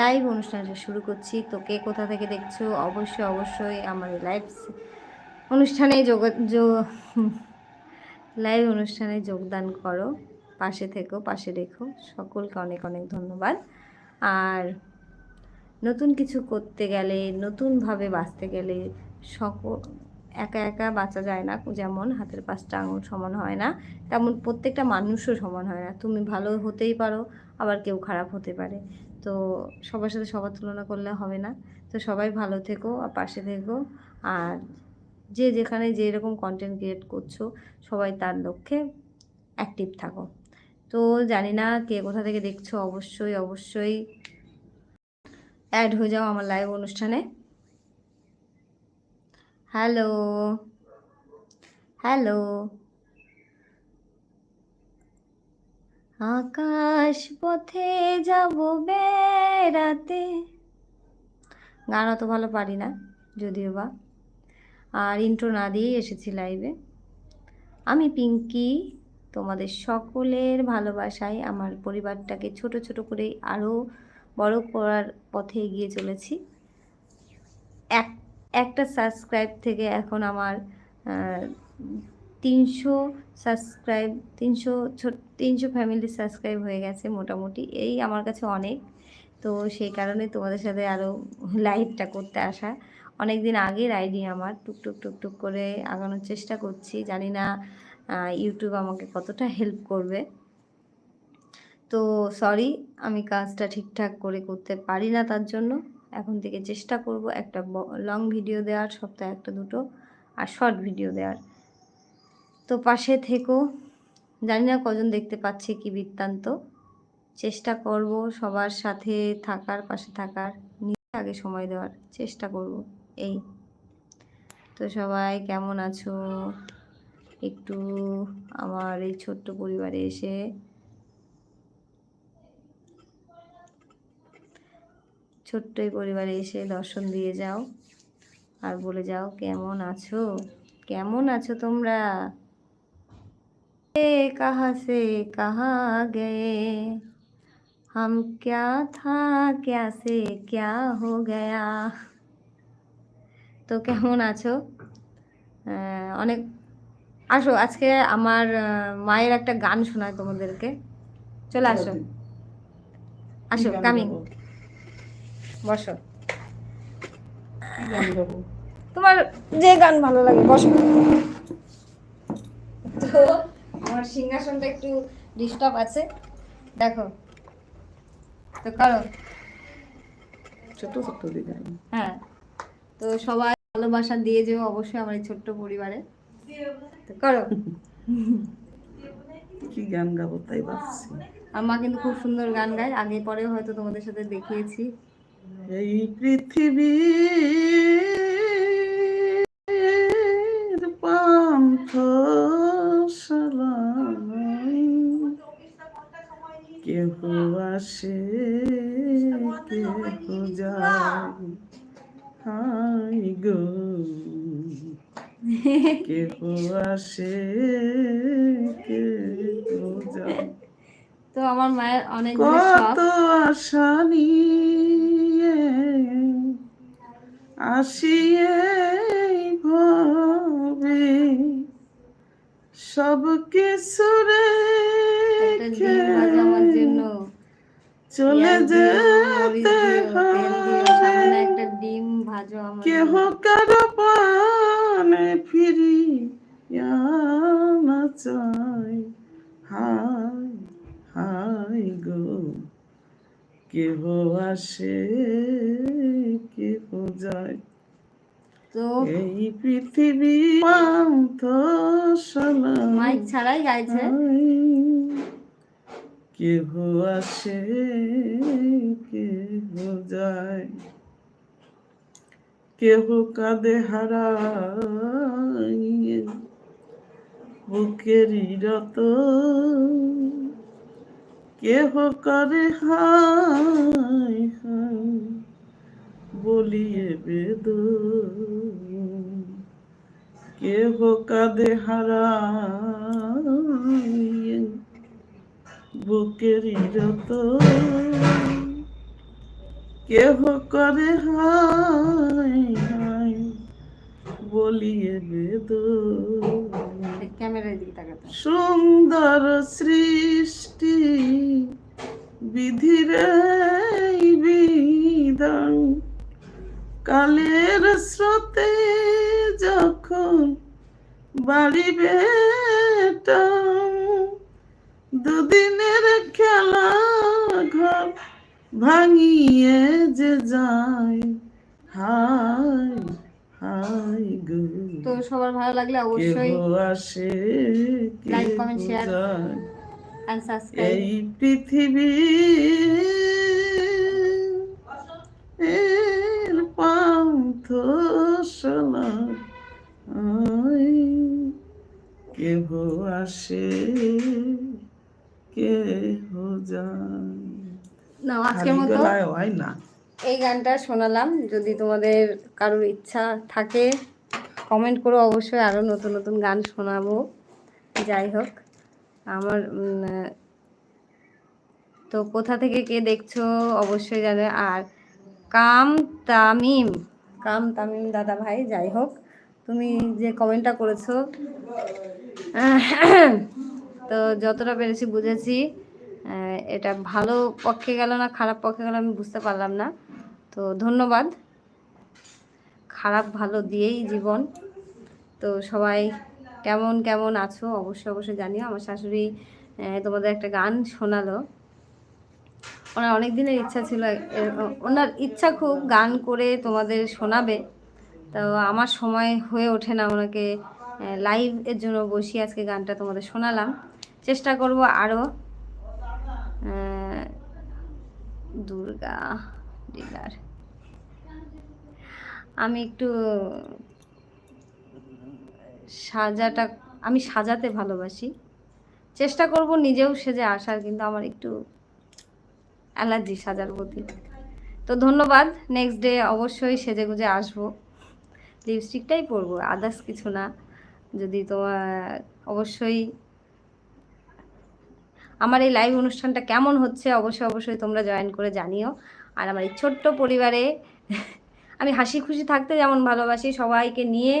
Live অনুষ্ঠানটা শুরু করছি। তো কে কোথা থেকে দেখছ? অবশ্যই অবশ্যই আমার লাইভ অনুষ্ঠানে যোগ লাইভ অনুষ্ঠানে যোগদান করো। পাশে থেকো, পাশে রেখো। সকলকে অনেক অনেক ধন্যবাদ। আর নতুন কিছু করতে গেলে, নতুনভাবে বাঁচতে গেলে সকল একা একা বাঁচা যায় না। যেমন হাতের পাঁচটা আঙুল সমান হয় না, তেমন প্রত্যেকটা মানুষও সমান হয় না। তুমি ভালো হতেই পারো, আবার কেউ খারাপ হতে পারে। তো সবার সাথে সবার তুলনা করলে হবে না। তো সবাই ভালো থেকো, আর পাশে থেকো। আর যে যেখানে যে এরকম কন্টেন্ট ক্রিয়েট করছ, সবাই তার লক্ষ্যে অ্যাক্টিভ থাকো। তো জানি না কে কোথা থেকে দেখছ, অবশ্যই অবশ্যই অ্যাড হয়ে যাও আমার লাইভ অনুষ্ঠানে। হ্যালো হ্যালো আকাশ পথে যাব বেড়াতে। গান অত ভালো পারি না, যদিও বা। আর ইন্ট্রো না দিয়েই এসেছি লাইভে আমি পিঙ্কি, তোমাদের সকলের ভালোবাসায় আমার পরিবারটাকে ছোট ছোট করে আরও বড় করার পথে এগিয়ে চলেছি। এক, একটা সাবস্ক্রাইব থেকে এখন আমার তিনশো সাবস্ক্রাইব, তিনশো তিনশো ফ্যামিলি সাবস্ক্রাইব হয়ে গেছে মোটামুটি। এই আমার কাছে অনেক। তো সেই কারণে তোমাদের সাথে আরও লাইভটা করতে আসা। অনেক দিন আগের আইডি আমার টুকটুক টুকটুক করে আগানোর চেষ্টা করছি। জানি না ইউটিউব আমাকে কতটা হেল্প করবে। তো সরি আমি কাজটা ঠিকঠাক করে করতে পারি না তার জন্য। এখন থেকে চেষ্টা করব একটা লং ভিডিও দেওয়ার, সপ্তাহে একটা দুটো, আর শর্ট ভিডিও দেওয়ার। তো পাশে থেকো। জানি না কজন দেখতে পাচ্ছে কি বৃত্তান্ত। চেষ্টা করব সবার সাথে থাকার, পাশে থাকার। নিজে আগে সময় দেওয়ার চেষ্টা করব। এই। তো সবাই কেমন আছো? একটু আমার এই ছোট্ট পরিবারে এসে ছোট্ট এই পরিবারে এসে দর্শন দিয়ে যাও। আর বলে যাও, কেমন আছো? কেমন আছো তোমরা? कहा से कहा गए हम क्या था क्या से क्या हो गया তো কেমন আছো অনেক আসো আজকে আমার মায়ের একটা গান শোনায় তোমাদেরকে চলে আসো আসো কামিং বসো তোমার যে গান ভালো লাগে বসো তো আমার সিংহাসনটা একটু ডিস্টার্ব আছে। দেখো। তো করো। ছোট ছোট ডিজাইন হ্যাঁ। তো সবাই ভালোবাসা দিয়ে যেও অবশ্যই আমার এই ছোট্ট পরিবারে। তো করো। কি গান গাবো তাই ভাবছি। মা কিন্তু খুব সুন্দর গান গায়। আগে পরেও হয়তো তোমাদের সাথে দেখিয়েছি। এই পৃথিবী পান্থ কেহ আসে কেহ যায় হাই গো। কেহ আসে কেহ যায়। তো আমার মায়ের অনেক কত আশা নিয়ে আসিয়ে ভাবে সব কিছু জন্য চলে যেতে একটা ডিম ভাজো আমার কেহ কারও পানে ফিরি না চাই হাই হাই গো কেহ আসে কেহ যায়। তো এই পৃথিবী মাইক ছাড়াই গাইছে। কেহ আসে কেহ যায়। কেহ কাঁদে হারাইয়ে বুকেরই রত। কেহ করে হাই বলিয়ে বেদ। কেহ কাঁদে হারাইয়ে বুকেরই রত কেহ করে হাই হাই বলিয়ে বেদ সুন্দর সৃষ্টি বিধিরে বিধান। কালের স্রোতে যখন বাড়িবে টান, দুদিনের খেলা ঘর ভাঙিয়ে যে যায় হাই হাই গো তো সবার ভালো লাগলে অবশ্যই আসে comment, share. যায়। and subscribe এই পৃথিবী এর পান্থ কেহ আসে কেহ যায় না আজকের মতো হয় না। এই গানটা শোনালাম। যদি তোমাদের কারোর ইচ্ছা থাকে কমেন্ট করো অবশ্যই আরও নতুন নতুন গান শোনাবো। যাই হোক আমার তো কোথা থেকে কে দেখছ অবশ্যই জানে। আর কাম তামিম কাম তামিম দাদা ভাই যাই হোক তুমি যে কমেন্টটা করেছ তো যতটা পেরেছি বুঝেছি এটা ভালো পক্ষে গেল না, খারাপ পক্ষে গেল আমি বুঝতে পারলাম না। তো ধন্যবাদ। খারাপ ভালো দিয়েই জীবন। তো সবাই কেমন কেমন আছো অবশ্যই অবশ্যই জানিও। আমার শাশুড়ি তোমাদের একটা গান শোনালো। ওনার অনেক দিনের ইচ্ছা ছিল ওনার ইচ্ছা খুব গান করে তোমাদের শোনাবে। তো আমার সময় হয়ে ওঠে না ওনাকে লাইভ এর জন্য বসি আজকে গানটা তোমাদের শোনালাম। চেষ্টা করব আরও দুর্গা ডিলার। আমি একটু সাজাটা, আমি সাজাতে ভালোবাসি। চেষ্টা করব নিজেও সেজে আসার, কিন্তু আমার একটু অ্যালার্জি সাজার প্রতি। তো ধন্যবাদ নেক্সট ডে অবশ্যই সেজে গুজে আসব। লিপস্টিকটাই পরবো আদার্স কিছু না। যদি তোমার, অবশ্যই আমার এই লাইভ অনুষ্ঠানটা কেমন হচ্ছে অবশ্যই অবশ্যই তোমরা জয়েন করে জানিও। আর আমার এই ছোট্ট পরিবারে আমি হাসি খুশি থাকতে যেমন ভালোবাসি, সবাইকে নিয়ে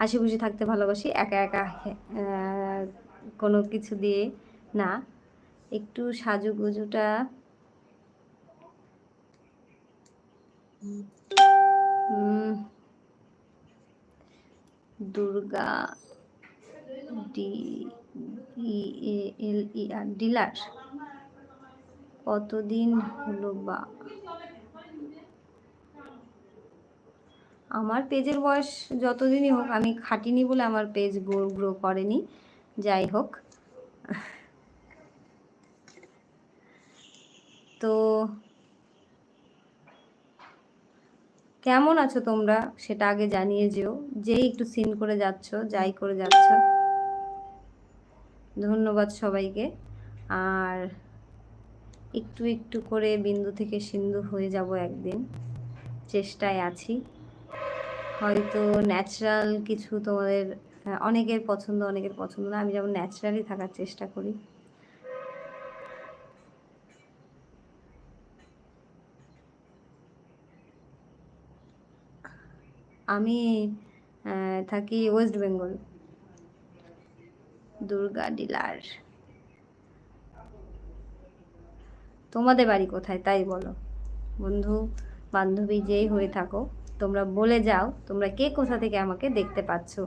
হাসি খুশি থাকতে ভালোবাসি, একা একা কোনো কিছু দিয়ে না। একটু সাজুগুজুটা। Durga D E A L E R dealer. কতদিন হলো বা? আমার পেজের বয়স যতদিনই হোক, আমি খাটিনি বলে আমার পেজ গ্রো গ্রো করেনি। যাই হোক। তো কেমন আছো তোমরা? সেটা আগে জানিয়ে যেও। যেই একটু সিন করে যাচ্ছ, যাই করে যাচ্ছ। ধন্যবাদ সবাইকে। আর একটু একটু করে বিন্দু থেকে সিন্ধু হয়ে যাব একদিন। চেষ্টায় আছি। হয়তো ন্যাচারাল কিছু তোমাদের অনেকের পছন্দ অনেকের পছন্দ না। আমি যেমন ন্যাচারালি থাকার চেষ্টা করি। আমি থাকি ওয়েস্ট বেঙ্গল দুর্গা ডিলার। তোমাদের বাড়ি কোথায়? তাই বলো। বন্ধু, বান্ধবী যেই হয়ে থাকো, তোমরা বলে যাও, তোমরা কে কোথা থেকে আমাকে দেখতে পাচ্ছ?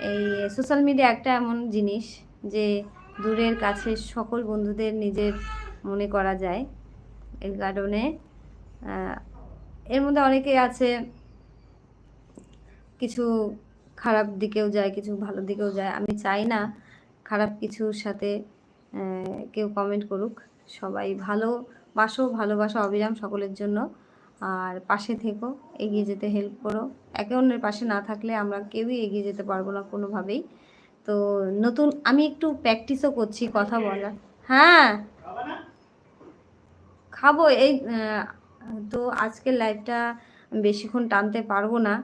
এই সোশ্যাল মিডিয়া একটা এমন জিনিস যে দূরের কাছে সকল বন্ধুদের নিজের মনে করা যায়। এর কারণে এর মধ্যে অনেকেই আছে, কিছু খারাপ দিকেও যায়, কিছু ভালো দিকেও যায়। আমি চাই না খারাপ কিছুর সাথে কেউ কমেন্ট করুক। সবাই ভালো বাসো, ভালোবাসা অবিরাম সকলের জন্য। আর পাশে থেকো, এগিয়ে যেতে হেল্প করো। একে অন্যের পাশে না থাকলে আমরা কেউই এগিয়ে যেতে পারব না কোনোভাবেই। তো নতুন, আমি একটু প্র্যাকটিসও করছি কথা বলার। হ্যাঁ। খাব, এই তো আজকের লাইভটা বেশিক্ষণ টানতে পারব না।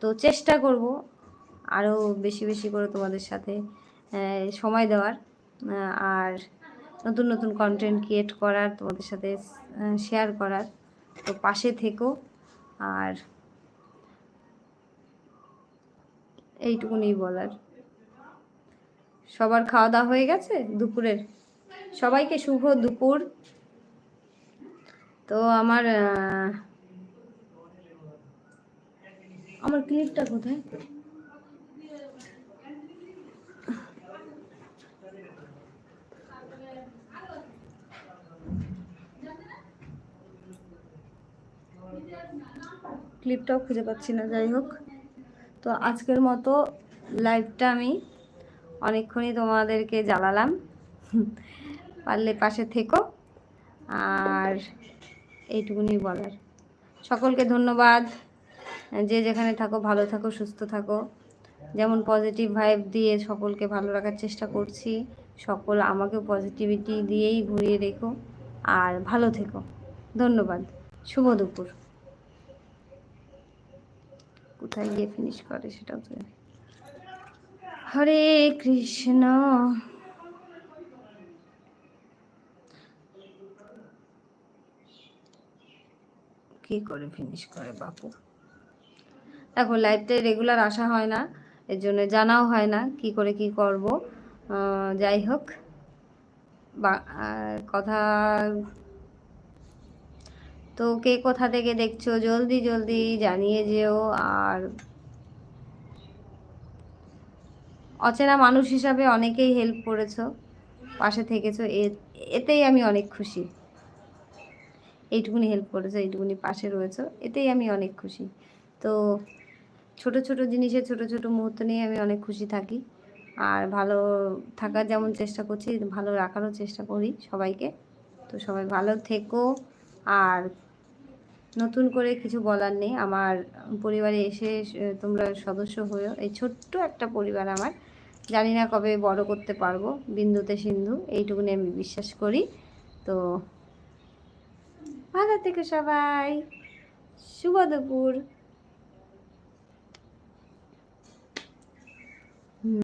তো চেষ্টা করব আরও বেশি বেশি করে তোমাদের সাথে সময় দেওয়ার আর নতুন নতুন কন্টেন্ট ক্রিয়েট করার, তোমাদের সাথে শেয়ার করার। তো পাশে থেকো, আর এইটুকুনি বলার। সবার খাওয়া দাওয়া হয়ে গেছে? দুপুরের? সবাইকে শুভ দুপুর। তো আমার আমার ক্লিপটা কোথায়? ক্লিপটাও খুঁজে পাচ্ছি না, যাই হোক। তো আজকের মতো লাইভটা আমি অনেকক্ষণই তোমাদেরকে জ্বালালাম। পারলে পাশে থেকো। আর এইটুকুনি বলার। সকলকে ধন্যবাদ। যে যেখানে থাকো, ভালো থাকো, সুস্থ থাকো। যেমন পজিটিভ ভাইব দিয়ে সকলকে ভালো রাখার চেষ্টা করছি, সকল আমাকে পজিটিভিটি দিয়েই ঘুরিয়ে রেখো। আর ভালো থেকো। ধন্যবাদ। শুভ দুপুর। কোথায় গিয়ে ফিনিশ করে সেটাও তো জানি। হরে কৃষ্ণ। কি করে ফিনিশ করে বাপু? দেখো লাইভটাই রেগুলার আসা হয় না, এর জন্য জানাও হয় না কি করে কি করব। যাই হোক, বা কথা তো কে কোথা থেকে দেখছ? জলদি জলদি জানিয়ে যেও। আর অচেনা মানুষ হিসাবে অনেকেই হেল্প করেছ, পাশে থেকেছো। এতেই আমি অনেক খুশি। এইটুকুনি হেল্প করেছ, এইটুকুনি পাশে রয়েছো। এতেই আমি অনেক খুশি। তো ছোট ছোট জিনিসে ছোট ছোট মুহূর্ত নিয়ে আমি অনেক খুশি থাকি। আর ভালো থাকার যেমন চেষ্টা করছি, ভালো রাখারও চেষ্টা করি সবাইকে। তো সবাই ভালো থেকো। আর নতুন করে কিছু বলার নেই। আমার পরিবারে এসে তোমরা সদস্য হয়েও এই ছোট্ট একটা পরিবার আমার। জানি না কবে বড় করতে পারব, বিন্দুতে সিন্ধু, এইটুকুনি আমি বিশ্বাস করি। তো ভালো থেকে সবাই। শুভ দুপুর।